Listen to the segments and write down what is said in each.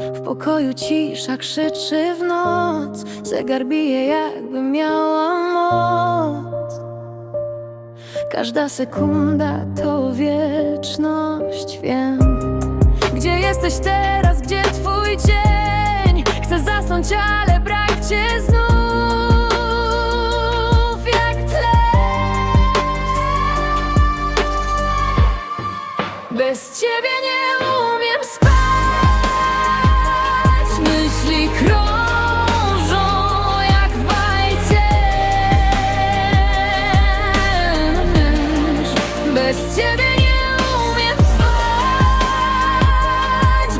W pokoju cisza krzyczy w noc. Zegar bije jakby miała moc. Każda sekunda to wieczność, wiem Gdzie jesteś teraz, gdzie twój dzień? Chcę zasnąć, ale brak cię znów. Bez ciebie nie umiem Bez ciebie nie umiem spać.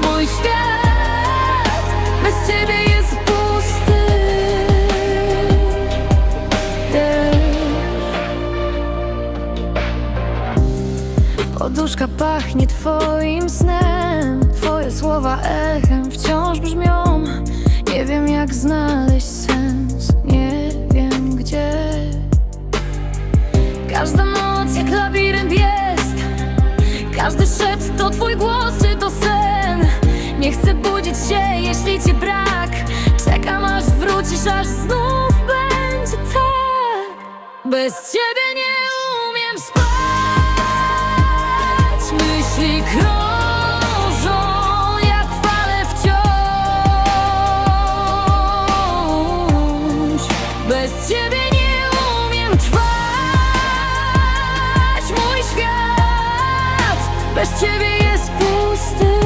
Mój świat bez ciebie jest pusty. Poduszka pachnie twoim snem. Twoje słowa echem wciąż brzmią. Nie wiem jak znaleźć Każdy szept to twój głos, czy to sen? Nie chcę budzić się, jeśli ci brak. Czekam aż wrócisz, aż znów będzie tak. Bez ciebie nie umiem spać. Myśli krok Bez ciebie nie umiem trwać. Bez ciebie jest pusty.